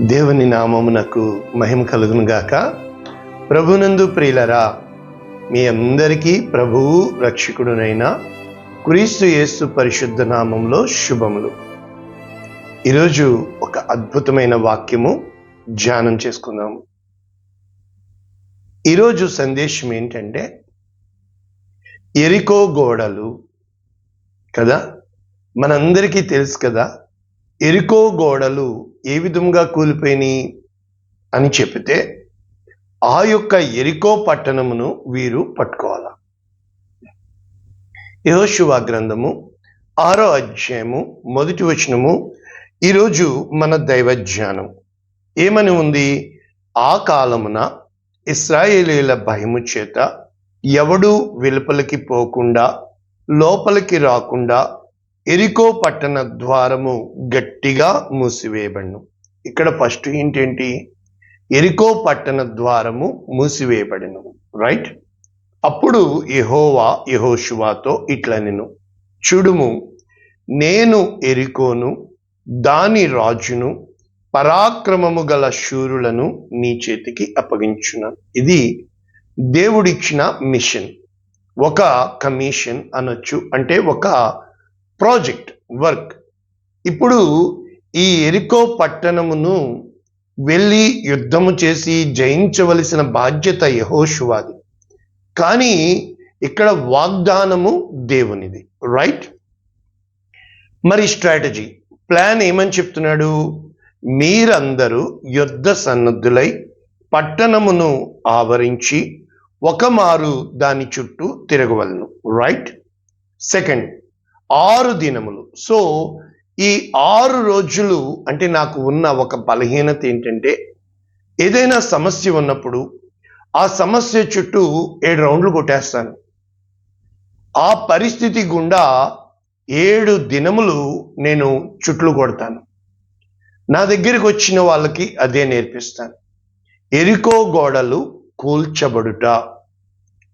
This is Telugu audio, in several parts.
దేవుని నామమునకు మహిమ కలుగును గాక. ప్రభునందు ప్రియులరా మీ అందరికీ ప్రభువు రక్షకుడునైన క్రీస్తు యేసు పరిశుద్ధ నామంలో శుభములు. ఈరోజు ఒక అద్భుతమైన వాక్యము ధ్యానం చేసుకుందాము. ఈరోజు సందేశం ఏంటంటే ఎరికో గోడలు కదా? మనందరికీ తెలుసు కదా ఎరికో గోడలు ఏ విధంగా కూలిపోయినాయి అని చెప్తే ఆ యొక్క ఎరికో పట్టణమును వీరు పట్టుకోవాల. యహోశువా గ్రంథము ఆరో అధ్యాయము మొదటి వచనము ఈరోజు మన దైవ ఏమని ఉంది? ఆ కాలమున ఇస్రాయేలీల భయము చేత ఎవడు వెలుపలికి పోకుండా లోపలికి రాకుండా ఎరికో పట్టణ ద్వారము గట్టిగా మూసివేయబడును. ఇక్కడ ఫస్ట్ ఏంటేంటి? ఎరికో పట్టణ ద్వారము మూసివేయబడిను. రైట్ అప్పుడు యహోవా యెహోషువాతో ఇట్లా నేను చూడుము నేను ఎరికోను దాని రాజును పరాక్రమము గల శూరులను నీ చేతికి అప్పగించున్నాను ఇది దేవుడిచ్చిన మిషన్. ఒక కమిషన్ అనొచ్చు. అంటే ఒక ప్రాజెక్ట్ వర్క్. ఇప్పుడు ఈ ఎరికో పట్టణమును వెళ్ళి యుద్ధము చేసి జయించవలసిన బాధ్యత యహోషువాది. కానీ ఇక్కడ వాగ్దానము దేవునిది. రైట్ మరి స్ట్రాటజీ ప్లాన్ ఏమని చెప్తున్నాడు? మీరందరూ యుద్ధ సన్నద్ధులై పట్టణమును ఆవరించి ఒకమారు దాని చుట్టూ తిరగవలను. రైట్ సెకండ్ ఆరు దినములు. సో ఈ ఆరు రోజులు అంటే నాకు ఉన్న ఒక బలహీనత ఏంటంటే ఏదైనా సమస్య ఉన్నప్పుడు ఆ సమస్య చుట్టూ ఏడు రౌండ్లు కొట్టేస్తాను. ఆ పరిస్థితి గుండా ఏడు దినములు నేను చుట్లు కొడతాను. నా దగ్గరికి వచ్చిన వాళ్ళకి అదే నేర్పిస్తాను. ఎరికో గోడలు కూల్చబడుట.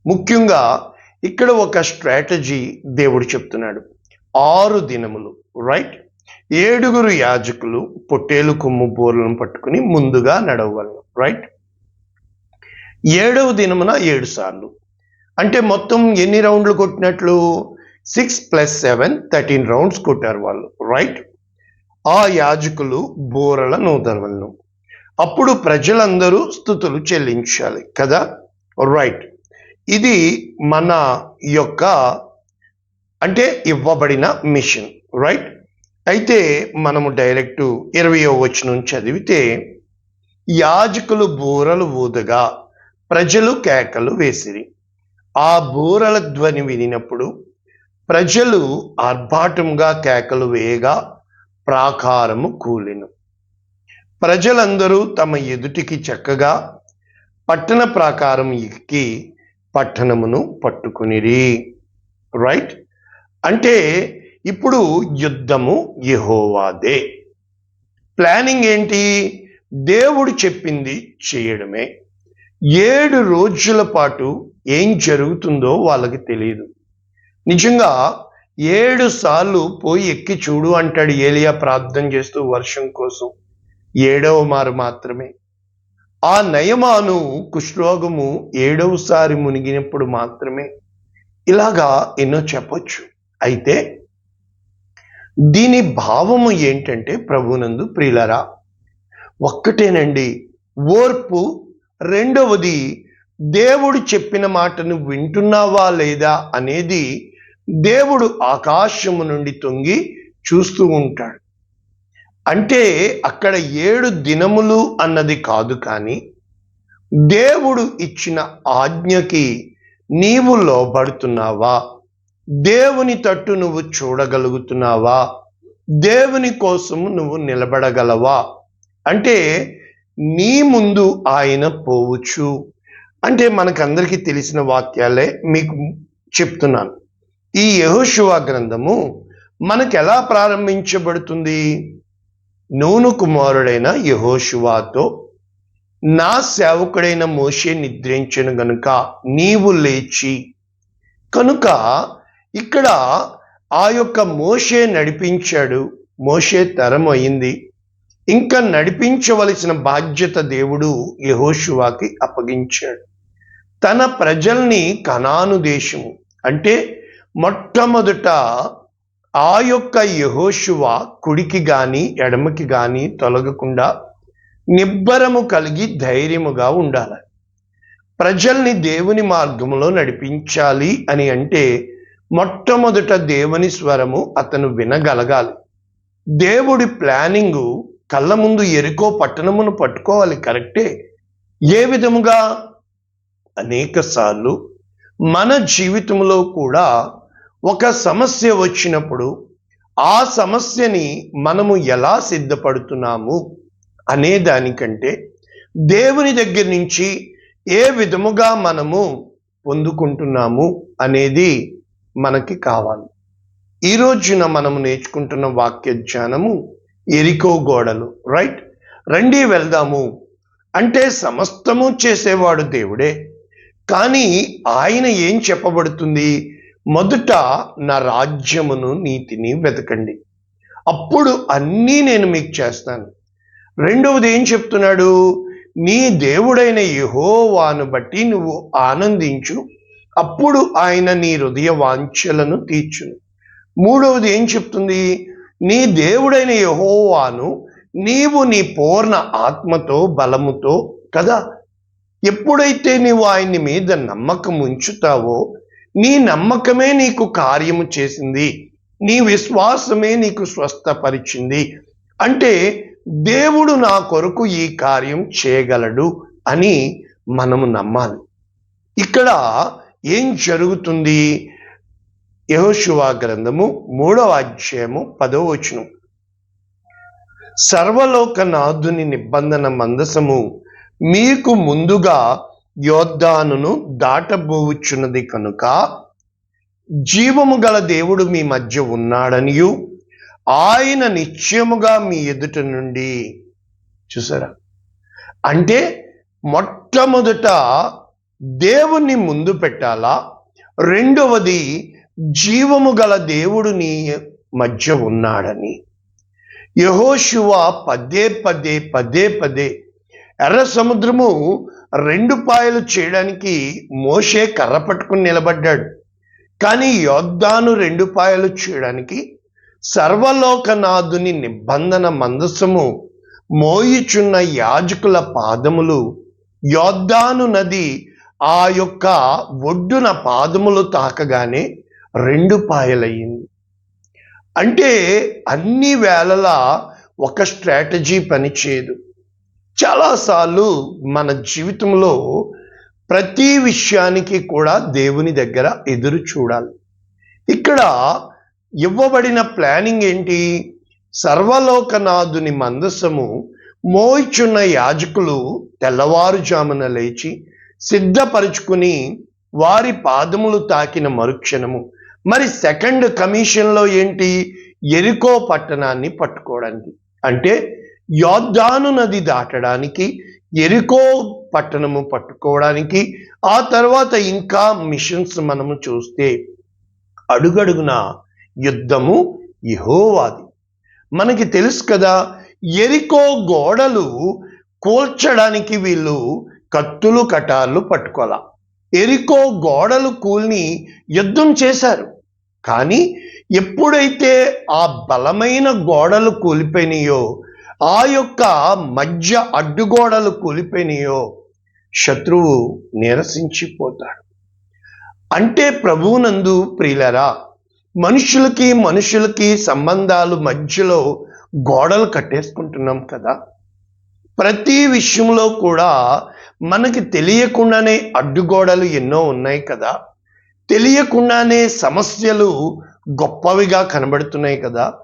ముఖ్యంగా ఇక్కడ ఒక స్ట్రాటజీ దేవుడు చెప్తున్నాడు. ఆరు దినములు రైట్ ఏడుగురు యాజకులు పొట్టేలు కొమ్ము బోర్లను పట్టుకుని ముందుగా నడవగలను రైట్ ఏడవ దినమున ఏడు సార్లు. అంటే మొత్తం ఎన్ని రౌండ్లు కొట్టినట్లు? Six plus seven thirteen rounds కొట్టారు వాళ్ళు రైట్ ఆ యాజకులు బోరల నూతనలను అప్పుడు ప్రజలందరూ స్థుతులు చెల్లించాలి కదా రైట్ ఇది మన యొక్క అంటే ఇవ్వబడిన మిషన్ రైట్ అయితే మనము డైరెక్ట్ ఇరవయో వచనం చదివితే యాజకులు బూరలు ఊదగా ప్రజలు కేకలు వేసిరి. ఆ బూరల ధ్వని వినినప్పుడు ప్రజలు ఆర్భాటంగా కేకలు వేయగా ప్రాకారము కూలిను. ప్రజలందరూ తమ ఎదుటికి చక్కగా పట్టణ ప్రాకారం ఎక్కి పట్టణమును పట్టుకునిరి రైట్ అంటే ఇప్పుడు యుద్ధము యెహోవాదే. ప్లానింగ్ ఏంటి? దేవుడు చెప్పింది చేయడమే. ఏడు రోజుల పాటు ఏం జరుగుతుందో వాళ్ళకి తెలియదు నిజంగా ఏడు సార్లు పోయి ఎక్కి చూడు అంటాడు ఏలియా ప్రార్థన చేస్తూ వర్షం కోసం. ఏడవ మారు మాత్రమే. ఆ నయమాను కుష్ఠరోగము ఏడవసారి మునిగినప్పుడు మాత్రమే. ఇలాగా ఎన్నో చెప్పొచ్చు. అయితే దీని భావము ఏంటంటే ప్రభునందు ప్రియులరా ఒక్కటేనండి ఓర్పు రెండవది దేవుడు చెప్పిన మాటను వింటున్నావా లేదా అనేది దేవుడు ఆకాశము నుండి తొంగి చూస్తూ ఉంటాడు. అంటే అక్కడ ఏడు దినములు అన్నది కాదు కానీ దేవుడు ఇచ్చిన ఆజ్ఞకి నీవు లోబడుతున్నావా? దేవుని తట్టు నువ్వు చూడగలుగుతున్నావా? దేవుని కోసం నువ్వు నిలబడగలవా? అంటే నీ ముందు ఆయన పోవచ్చు. అంటే మనకందరికీ తెలిసిన వాక్యాలే మీకు చెప్తున్నాను. ఈ యహోశువా గ్రంథము మనకు ఎలా ప్రారంభించబడుతుంది? నూను కుమారుడైన యహోశివాతో నా సేవకుడైన మోషే నిద్రించను గనుక నీవు లేచి కనుక ఇక్కడ ఆ యొక్క మోషే నడిపించాడు. మోషే తరం అయింది ఇంకా నడిపించవలసిన బాధ్యత దేవుడు యెహోషువాకి అప్పగించాడు. తన ప్రజల్ని కనాను దేశము. అంటే మొట్టమొదట ఆ యొక్క యెహోషువ కుడికి గాని ఎడమకి గాని తొలగకుండా నిబ్బరము కలిగి ధైర్యముగా ఉండాలి. ప్రజల్ని దేవుని మార్గంలో నడిపించాలి అని అంటే మొట్టమొదట దేవుని స్వరము అతను వినగలగాలి. దేవుడి ప్లానింగు కళ్ళ ముందు ఎరుకో పట్టణమును పట్టుకోవాలి కరెక్టే? ఏ విధముగా? అనేక సార్లు మన జీవితంలో కూడా ఒక సమస్య వచ్చినప్పుడు ఆ సమస్యని మనము ఎలా సిద్ధపడుతున్నాము అనే దానికంటే దేవుని దగ్గర నుంచి ఏ విధముగా మనము పొందుకుంటున్నాము అనేది మనకి కావాలి. ఈ రోజున మనము నేర్చుకుంటున్న వాక్య ధ్యానము ఎరికో గోడలు రైట్? రండి వెళ్దాము. అంటే సమస్తము చేసేవాడు దేవుడే. కానీ ఆయన ఏం చెప్పబడుతుంది? మొదట నా రాజ్యమును నీతిని వెతకండి. అప్పుడు అన్నీ నేను మీకు చేస్తాను. రెండవది ఏం చెప్తున్నాడు? నీ దేవుడైన యహోవాను బట్టి నువ్వు ఆనందించు. అప్పుడు ఆయన నీ హృదయ వాంఛలను తీర్చును. మూడవది ఏం చెప్తుంది? నీ దేవుడైన యహోవాను నీవు నీ పూర్ణ ఆత్మతో బలముతో కదా? ఎప్పుడైతే నీవు ఆయన్ని మీద నమ్మకం ఉంచుతావో నీ నమ్మకమే నీకు కార్యము చేసింది. నీ విశ్వాసమే నీకు స్వస్థపరిచింది. అంటే దేవుడు నా కొరకు ఈ కార్యం చేయగలడు అని మనము నమ్మాలి. ఇక్కడ ఏం జరుగుతుంది? యహోశివా గ్రంథము మూడవ అధ్యాయము పదవ వచనం. సర్వలోకనాథుని నిబంధన మందసము మీకు ముందుగా యోద్ధానును దాటబోవుచున్నది కనుక జీవము గల దేవుడు మీ మధ్య ఉన్నాడనియు ఆయన నిశ్చయముగా మీ ఎదుట నుండి. చూసారా? అంటే మొట్టమొదట దేవుణ్ణి ముందు పెట్టాలా? రెండవది జీవము గల దేవుడు నీ మధ్య ఉన్నాడని. యహోశివ పదే పదే పదే పదే ఎర్ర సముద్రము రెండు పాయలు చేయడానికి మోషే కర్ర పట్టుకుని నిలబడ్డాడు. కానీ యోద్ధాను రెండు పాయలు చేయడానికి సర్వలోకనాథుని నిబంధన మందసము మోయిచున్న యాజకుల పాదములు యోద్ధాను నది ఆ యొక్క ఒడ్డున పాదములు తాకగానే రెండు పాయలయ్యింది. అంటే అన్ని వేళలా ఒక స్ట్రాటజీ పనిచేయదు చాలాసార్లు మన జీవితంలో ప్రతి విషయానికి కూడా దేవుని దగ్గర ఎదురు చూడాలి. ఇక్కడ ఇవ్వబడిన ప్లానింగ్ ఏంటి? సర్వలోకనాథుని మందసము మోయిచున్న యాజకులు తెల్లవారుజామున లేచి సిద్ధపరుచుకుని వారి పాదములు తాకిన మరుక్షణము. మరి సెకండ్ కమిషన్లో ఏంటి? ఎరికో పట్టణాన్ని పట్టుకోవడానికి. అంటే యోద్ధాను నది దాటడానికి ఎరికో పట్టణము పట్టుకోవడానికి ఆ తర్వాత ఇంకా మిషన్స్ మనము చూస్తే అడుగడుగున యుద్ధము యహోవాది. మనకి తెలుసు కదా ఎరికో గోడలు కూల్చడానికి వీళ్ళు కత్తులు కటార్లు పట్టుకోలా ఎరికో గోడలు కూల్ని యుద్ధం చేశారు. కానీ ఎప్పుడైతే ఆ బలమైన గోడలు కూలిపోయినాయో ఆ యొక్క మధ్య అడ్డుగోడలు కూలిపోయినాయో శత్రువు నిరసించిపోతాడు. అంటే ప్రభువునందు ప్రియులరా మనుషులకి మనుషులకి సంబంధాలు మధ్యలో గోడలు కట్టేసుకుంటున్నాం కదా. ప్రతి విషయంలో కూడా మనకి తెలియకుండానే అడ్డుగోడలు ఎన్నో ఉన్నాయి కదా. తెలియకుండానే సమస్యలు గొప్పవిగా కనబడుతున్నాయి కదా.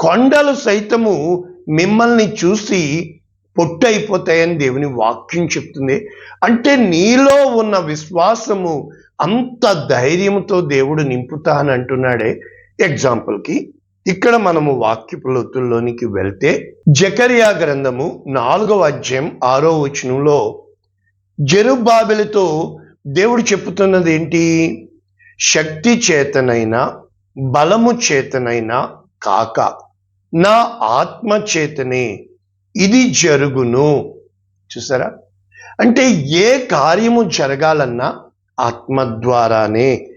కొండలు సైతము మిమ్మల్ని చూసి పొట్టయిపోతాయని దేవుని వాక్యం చెప్తుంది. అంటే నీలో ఉన్న విశ్వాసము అంత ధైర్యంతో దేవుడు నింపుతా అని అంటున్నాడే ఎగ్జాంపుల్కి ఇక్కడ మనము వాక్యపు లోతుల్లోనికి వెళ్తే జకరియా గ్రంథము నాలుగవ అధ్యాయం ఆరో వచనంలో జెరుబాబెలతో దేవుడు చెప్తున్నది ఏంటి? శక్తి చేతనైనా బలము చేతనైనా కాక నా ఆత్మ చేతనే ఇది జరుగును. చూసారా? అంటే ఏ కార్యము జరగాలన్నా ఆత్మ ద్వారానే.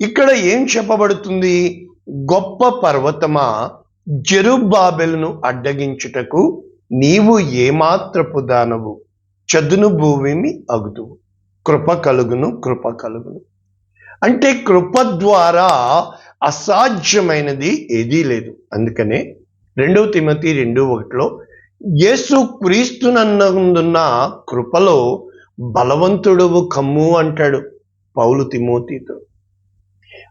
ఇక్కడ ఏం చెప్పబడుతుంది? గొప్ప పర్వతమా జెరుబాబెలను అడ్డగించుటకు నీవు ఏమాత్రపు దానవు? చదును భూమిని అగుతు కృప కలుగును కృప కలుగును. అంటే కృప ద్వారా అసాధ్యమైనది ఏదీ లేదు. అందుకనే రెండవ తిమతి రెండు ఒకటిలో యేసు క్రీస్తునందున్న కృపలో బలవంతుడవు కమ్ము అంటాడు పౌలు తిమోతితో.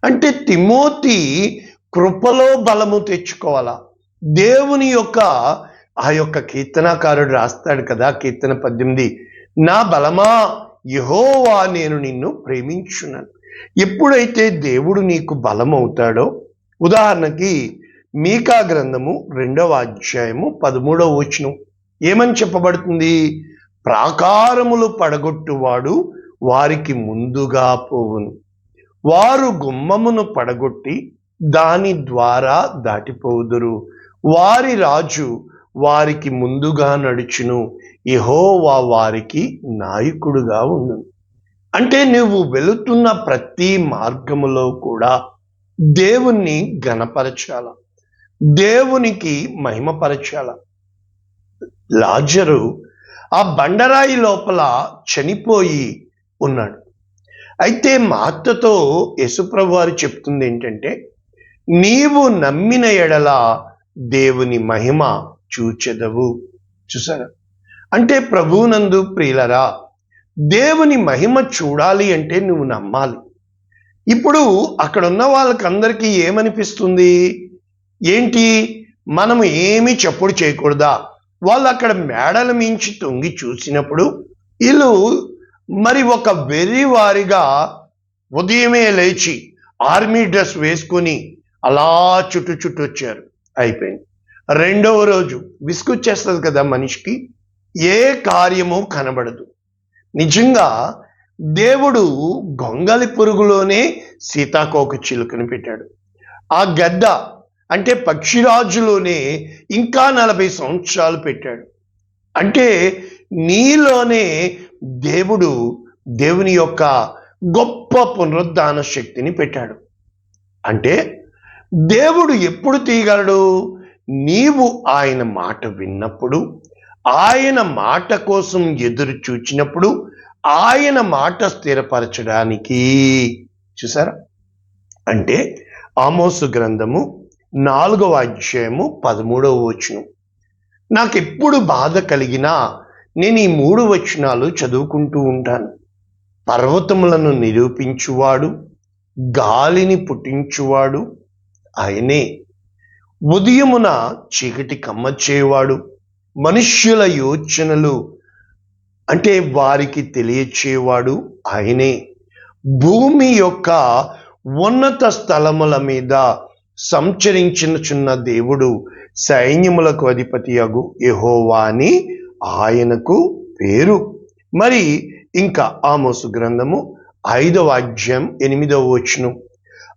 అంటే తిమోతి కృపలో బలము తెచ్చుకోవాలా? దేవుని యొక్క ఆ యొక్క కీర్తనాకారుడు రాస్తాడు కదా కీర్తన పద్దెనిమిది. నా బలమా యహోవా నేను నిన్ను ప్రేమించున్నాను ఎప్పుడైతే దేవుడు నీకు బలం అవుతాడో ఉదాహరణకి మీకా గ్రంథము రెండవ అధ్యాయము పదమూడవ వచనం. ఏమని చెప్పబడుతుంది? ప్రాకారములు పడగొట్టువాడు వారికి ముందుగా పోవును. వారు గుమ్మమును పడగొట్టి దాని ద్వారా దాటిపోదురు. వారి రాజు వారికి ముందుగా నడుచును. యెహోవా వారికి నాయకుడుగా ఉండు. అంటే నువ్వు వెళుతున్న ప్రతి మార్గములో కూడా దేవుణ్ణి గణపరచాల దేవునికి మహిమపరచాల. లాజరు ఆ బండరాయి లోపల చనిపోయి ఉన్నాడు. అయితే మాతతో యశుప్రభు చెప్తుంది ఏంటంటే నీవు నమ్మిన ఎడల దేవుని మహిమ చూచెదవు. చూసారా అంటే ప్రభువునందు ప్రియులరా దేవుని మహిమ చూడాలి అంటే నువ్వు నమ్మాలి. ఇప్పుడు అక్కడ ఉన్న వాళ్ళకందరికీ ఏమనిపిస్తుంది? ఏంటి? మనం ఏమీ చప్పుడు చేయకూడదా? వాళ్ళు అక్కడ మేడల మించి తొంగి చూసినప్పుడు వీళ్ళు మరి ఒక వెర్రి వారిగా ఉదయమే లేచి ఆర్మీ డ్రెస్ వేసుకొని అలా చుట్టూ చుట్టూ వచ్చారు అయిపోయింది. రెండవ రోజు విసుకొచ్చేస్తుంది కదా మనిషికి ఏ కార్యము కనబడదు. నిజంగా దేవుడు గొంగలి పురుగులోనే సీతాకోక చిలుకను పెట్టాడు. ఆ గద్ద అంటే పక్షిరాజులోనే ఇంకా నలభై సంవత్సరాలు పెట్టాడు. అంటే నీలోనే దేవుడు దేవుని యొక్క గొప్ప పునరుద్ధాన శక్తిని పెట్టాడు. అంటే దేవుడు ఎప్పుడు తీయగలడు? నీవు ఆయన మాట విన్నప్పుడు ఆయన మాట కోసం ఎదురు చూచినప్పుడు ఆయన మాట స్థిరపరచడానికి చూసారా? అంటే ఆమోసు గ్రంథము నాలుగవ అధ్యాయము పదమూడవ వచనం. నాకు ఎప్పుడు బాధ కలిగినా నేను ఈ మూడు వచనాలు చదువుకుంటూ ఉంటాను. పర్వతములను నిరూపించువాడు గాలిని పుట్టించువాడు ఆయనే. ఉదయమున చీకటి కమ్మచ్చేవాడు. మనుష్యుల యోచనలు అంటే వారికి తెలియచేవాడు ఆయనే. భూమి యొక్క ఉన్నత స్థలముల మీద సంచరించినచున్న దేవుడు సైన్యములకు అధిపతి అగు ఎహోవా అని ఆయనకు పేరు. మరి ఇంకా ఆమోసు గ్రంథము ఐదవ అధ్యాయం ఎనిమిదవ వచనం.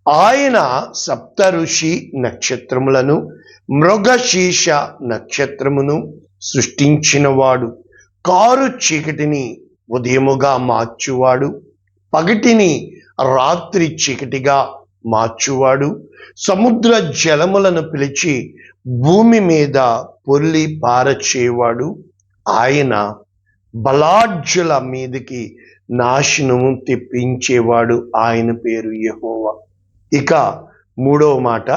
ఆయన సప్త ఋషి నక్షత్రములను మృగశీష నక్షత్రమును సృష్టించినవాడు. కారు చీకటిని ఉదయముగా మార్చువాడు. పగటిని రాత్రి చీకటిగా మార్చువాడు. సముద్ర జలములను పిలిచి భూమి మీద పొర్లి పారచేవాడు ఆయన బలాఢ్యుల మీదకి నాశనము తెప్పించేవాడు. ఆయన పేరు యహోవా. ఇక మూడవ మాట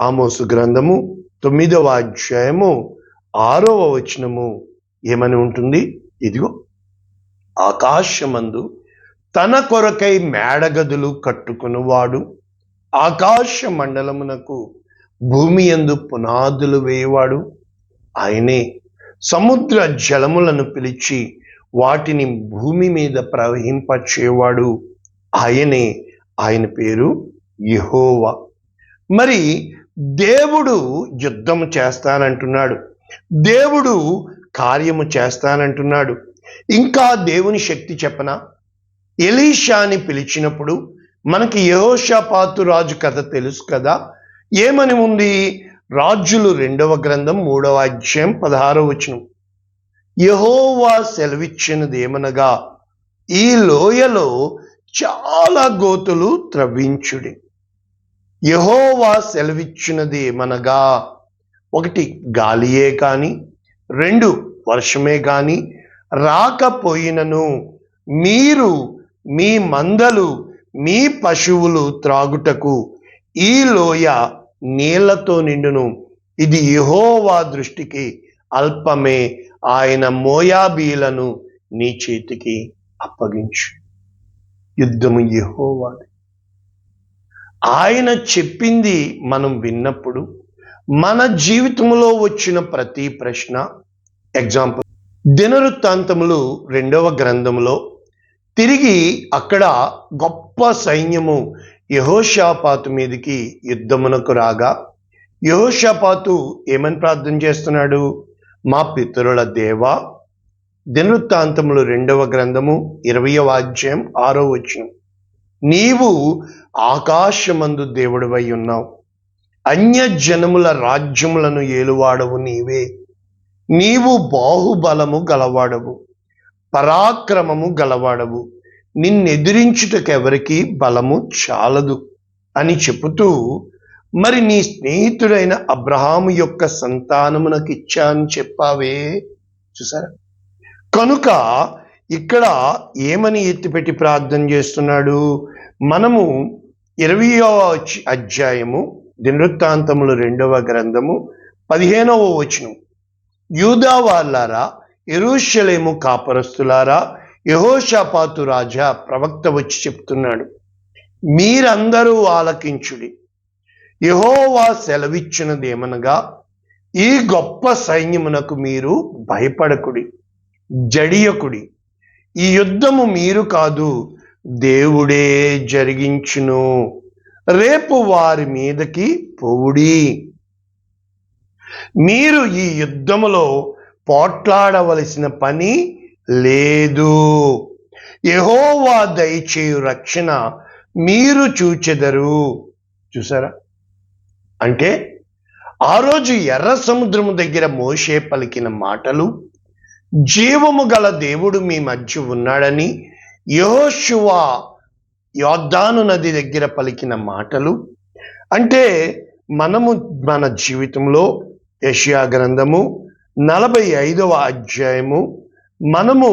ఆమోసు గ్రంథము తొమ్మిదవ అధ్యాయము ఆరవ వచనము ఏమని ఉంటుంది? ఇదిగో ఆకాశమందు తన కొరకై మేడగదులు కట్టుకునివాడు. ఆకాశ మండలమునకు భూమి ఎందు పునాదులు వేయవాడు. ఆయనే సముద్ర జలములను పిలిచి వాటిని భూమి మీద ప్రవహింపచేవాడు. ఆయనే ఆయన పేరు యహోవా. మరి దేవుడు యుద్ధము చేస్తానంటున్నాడు. దేవుడు కార్యము చేస్తానంటున్నాడు. ఇంకా దేవుని శక్తి చెప్పన? ఎలీషాని పిలిచినప్పుడు మనకి యహోషాపాతు రాజు కథ తెలుసు కదా? ఏమని ఉంది? రాజులు రెండవ గ్రంథం మూడవ అధ్యాయం పదహారవ వచనం. యహోవా సెలవిచ్చినది ఏమనగా ఈ లోయలో చాలా గోతులు త్రవ్వించుడి. యహోవా సెలవిచ్చినది ఏమనగా? ఒకటి గాలియే కానీ రెండు వర్షమే కానీ రాకపోయినను మీరు మీ మందలు మీ పశువులు త్రాగుటకు ఈ లోయ నీళ్ళతో నిండును. ఇది యహోవా దృష్టికి అల్పమే ఆయన మోయాబీలను నీ చేతికి అప్పగించు. యుద్ధము యహోవాది. ఆయన చెప్పింది మనం విన్నప్పుడు మన జీవితంలో వచ్చిన ప్రతి ప్రశ్న ఎగ్జాంపుల్ దినవృత్తాంతములు రెండవ గ్రంథములో తిరిగి అక్కడ గొప్ప సైన్యము యహోషాపాతు మీదకి యుద్ధమునకు రాగా యహోషాపాతు ఏమని ప్రార్థన చేస్తున్నాడు? మా పితరుల దేవా దినవృత్తాంతములు రెండవ గ్రంథము ఇరవయవ అధ్యాయం ఆరో వచ్చినం నీవు ఆకాశమందు దేవుడివై ఉన్నావు. అన్య జనముల రాజ్యములను ఏలువాడవు నీవే. నీవు బాహుబలము గలవాడవు. పరాక్రమము గలవాడవు. నిన్నెదిరించుటకెవరికి బలము చాలదు అని చెబుతూ మరి నీ స్నేహితుడైన అబ్రహాము యొక్క సంతానమునకిచ్చా అని చెప్పావే. చూసారా? కనుక ఇక్కడ ఏమని ఎత్తిపెట్టి ప్రార్థన చేస్తున్నాడు? మనము ఇరవయవ అధ్యాయము దినవృత్తాంతములు రెండవ గ్రంథము పదిహేనవ వచనం. యూదా వాళ్ళారా ఎరుషలేము కాపరస్తులారా యహోషాపాతు రాజా ప్రవక్త వచ్చి చెప్తున్నాడు మీరందరూ ఆలకించుడి. యహోవా సెలవిచ్చినదేమనగా ఈ గొప్ప సైన్యమునకు మీరు భయపడకుడి జడియకుడి. ఈ యుద్ధము మీరు కాదు దేవుడే జరిగించును. రేపు వారి మీదకి పోవుడి. మీరు ఈ యుద్ధములో పోట్లాడవలసిన పని లేదు. యహోవా దయచేయు రక్షణ మీరు చూచెదరు. చూసారా? అంటే ఆ రోజు ఎర్ర సముద్రము దగ్గర మోషే పలికిన మాటలు జీవము గల దేవుడు మీ మధ్య ఉన్నాడని యహోశువా యోద్ధాను నది దగ్గర పలికిన మాటలు. అంటే మనము మన జీవితంలో యషియా గ్రంథము నలభై ఐదవ అధ్యాయము మనము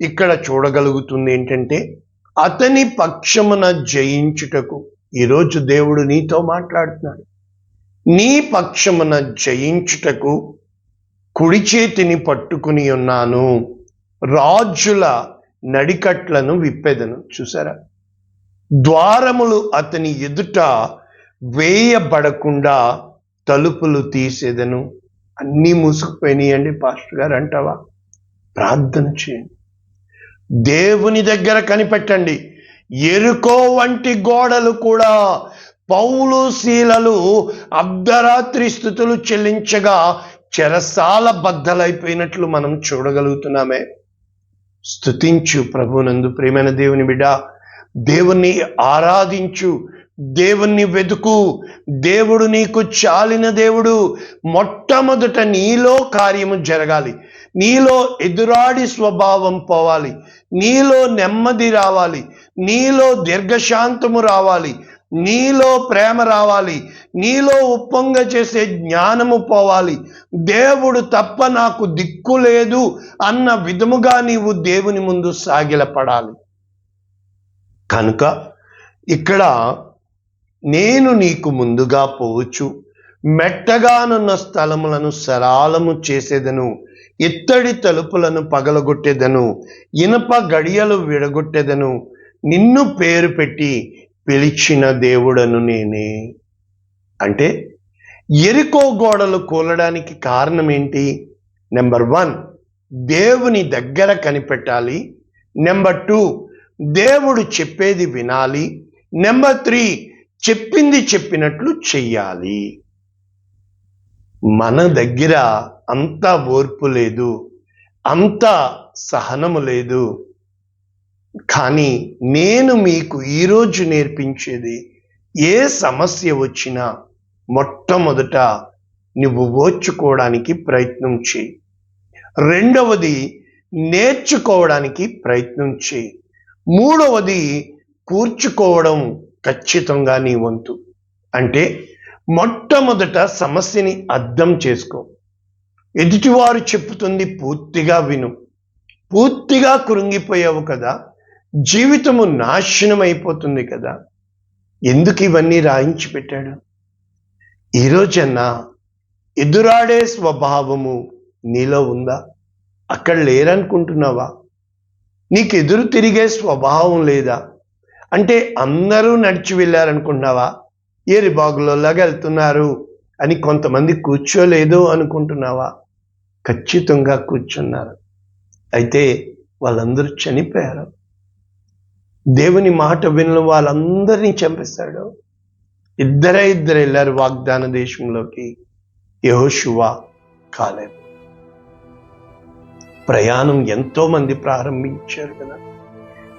ఇక్కడ చూడగలుగుతుంది ఏంటంటే అతని పక్షమున జయించుటకు ఈరోజు దేవుడు నీతో మాట్లాడుతున్నాడు. నీ పక్షమున జయించుటకు కుడి చేతిని పట్టుకుని ఉన్నాను. రాజుల నడికట్లను విప్పెదను. చూసారా? ద్వారములు అతని ఎదుట వేయబడకుండా తలుపులు తీసేదను. అన్నీ మూసుకుపోయినాయండి పాస్టర్ గారు అంటావా? ప్రార్థన చేయండి. దేవుని దగ్గర కనిపెట్టండి. ఎరుకో వంటి గోడలు కూడా పౌలు శీలలు అర్ధరాత్రి స్థుతులు చెల్లించగా చెరసాల బద్దలైపోయినట్లు మనం చూడగలుగుతున్నామే. స్తుతించు ప్రభునందు ప్రేమైన దేవుని బిడ్డ. దేవుణ్ణి ఆరాధించు. దేవుణ్ణి వెతుకు. దేవుడు నీకు చాలిన దేవుడు. మొట్టమొదట నీలో కార్యము జరగాలి. నీలో ఎదురాడి స్వభావం పోవాలి. నీలో నెమ్మది రావాలి. నీలో దీర్ఘశాంతము రావాలి. నీలో ప్రేమ రావాలి నీలో ఉప్పొంగ చేసే జ్ఞానము పోవాలి. దేవుడు తప్ప నాకు దిక్కు లేదు అన్న విధముగా నీవు దేవుని ముందు సాగిలపడాలి. కనుక ఇక్కడ నేను నీకు ముందుగా పోవచ్చు. మెట్టగానున్న స్థలములను సరాలము చేసేదను ఇత్తడి తలుపులను పగలగొట్టేదను ఇనప గడియలు విడగొట్టేదను నిన్ను పేరు పెట్టి పిలిచిన దేవుడను నేనే. అంటే ఎరుకో గోడలు కూలడానికి కారణం ఏంటి? నెంబర్ వన్ దేవుని దగ్గర కనిపెట్టాలి. నెంబర్ టూ దేవుడు చెప్పేది వినాలి. నెంబర్ త్రీ చెప్పింది చెప్పినట్లు చెయ్యాలి. మన దగ్గర అంత ఓర్పు లేదు. అంత సహనము లేదు. కానీ నేను మీకు ఈరోజు నేర్పించేది ఏ సమస్య వచ్చినా మొట్టమొదట నువ్వు ఓర్చుకోవడానికి ప్రయత్నం చేయి. రెండవది నేర్చుకోవడానికి ప్రయత్నం చేయి. మూడవది కూర్చుకోవడం ఖచ్చితంగా నీ వంతు. అంటే మొట్టమొదట సమస్యని అర్థం చేసుకో. ఎదుటివారు చెప్తుంది పూర్తిగా విను. పూర్తిగా కృంగిపోయావు కదా. జీవితము నాశనం అయిపోతుంది కదా. ఎందుకు ఇవన్నీ రాయించి పెట్టాడు? ఈరోజన్నా ఎదురాడే స్వభావము నీలో ఉందా? అక్కడ లేరనుకుంటున్నావా? నీకు ఎదురు తిరిగే స్వభావం లేదా? అంటే అందరూ నడిచి వెళ్ళారనుకుంటున్నావా? ఏరి బాగులోలాగా వెళ్తున్నారు అని కొంతమంది కూర్చోలేదు అనుకుంటున్నావా? ఖచ్చితంగా కూర్చున్నారు. అయితే వాళ్ళందరూ చనిపోయారు. దేవుని మాట విన్న వాళ్ళందరినీ చంపేశాడు ఇద్దరే ఇద్దరు వెళ్ళారు వాగ్దాన దేశంలోకి. యహోశువా కాలేదు ప్రయాణం ఎంతో మంది ప్రారంభించారు కదా.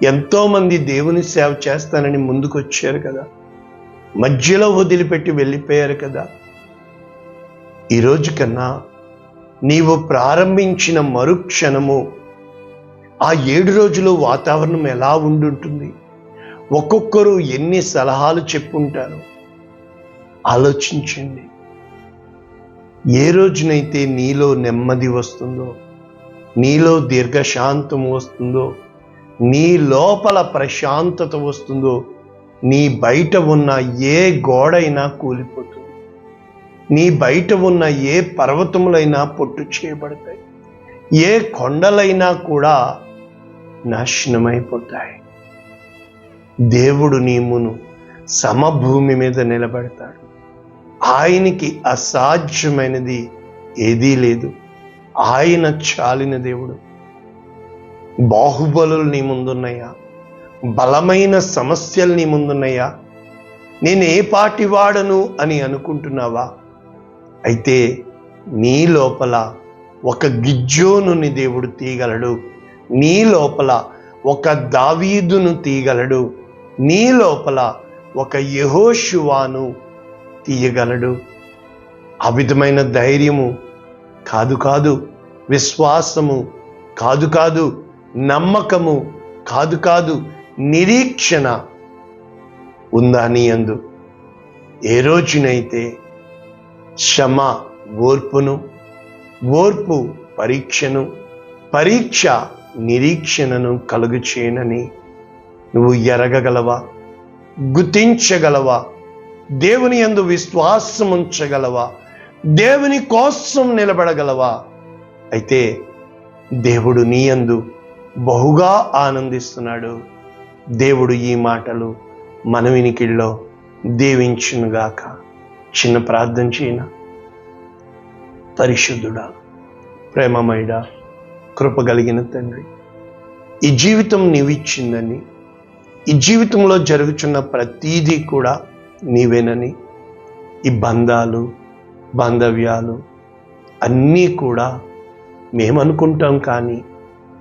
ఎంతో మంది దేవుని సేవ చేస్తానని ముందుకొచ్చారు కదా. మధ్యలో వదిలిపెట్టి వెళ్ళిపోయారు కదా. ఈరోజు కన్నా నీవు ప్రారంభించిన మరుక్షణము ఆ ఏడు రోజులు వాతావరణం ఎలా ఉండుంటుంది? ఒక్కొక్కరు ఎన్ని సలహాలు చెప్పుంటారు? ఆలోచించండి. ఏ రోజునైతే నీలో నెమ్మది వస్తుందో నీలో దీర్ఘశాంతం వస్తుందో నీ లోపల ప్రశాంతత వస్తుందో నీ బయట ఉన్న ఏ గోడైనా కూలిపోతుంది. నీ బయట ఉన్న ఏ పర్వతములైనా పొట్టు చేయబడతాయి. ఏ కొండలైనా కూడా నాశనమైపోతాయి. దేవుడు నీమును సమభూమి మీద నిలబెడతాడు. ఆయనకి అసాధ్యమైనది ఏదీ లేదు. ఆయన చాలిన దేవుడు. బాహుబలులు నీ ముందున్నాయా బలమైన సమస్యలు నీ ముందున్నాయా నేను ఏ పాటి వాడను అని అనుకుంటున్నావా? అయితే నీ లోపల ఒక గిజ్జోనుని దేవుడు తీయగలడు. నీ లోపల ఒక దావీదును తీయగలడు. నీ లోపల ఒక యహోశువాను తీయగలడు. ఆ విధమైన ధైర్యము కాదు కాదు విశ్వాసము కాదు కాదు నమ్మకము కాదు కాదు నిరీక్షణ ఉందా నీ అందు? ఏ రోజునైతే శ్రమ ఓర్పును ఓర్పు పరీక్షను పరీక్ష నిరీక్షణను కలుగు చేయనని నువ్వు ఎరగగలవా? గుర్తించగలవా? దేవుని యందు విశ్వాసం ఉంచగలవా దేవుని కోసం నిలబడగలవా? అయితే దేవుడు నీ యందు బహుగా ఆనందిస్తున్నాడు. దేవుడు ఈ మాటలు మన వినికిల్లో దీవించునుగాక. చిన్న ప్రార్థన చేయన. పరిశుద్ధుడా ప్రేమమైడా కృప కలిగిన తండ్రి. ఈ జీవితం నీవిచ్చిందని ఈ జీవితంలో జరుగుతున్న ప్రతీదీ కూడా నీవేనని ఈ బంధాలు బాంధవ్యాలు అన్నీ కూడా మేమనుకుంటాం కానీ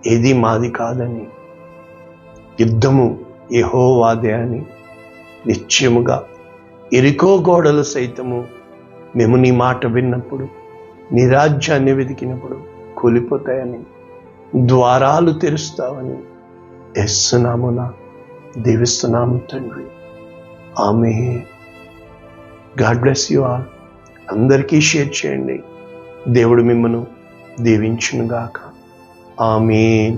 ఏది మాది కాదని యుద్ధము యహోవాదే అని నిశ్చయముగా ఎరికో గోడలు సైతము మేము నీ మాట విన్నప్పుడు నీ రాజ్యాన్ని వెతికినప్పుడు కూలిపోతాయని ద్వారాలు తెరుస్తావని ఎస్సునామున దీవిస్తున్నాము తండ్రి. ఆమె గాడ్ బ్లెస్ యు ఆల్. అందరికీ షేర్ చేయండి. దేవుడు మిమ్మను దీవించునుగాక. ఆమె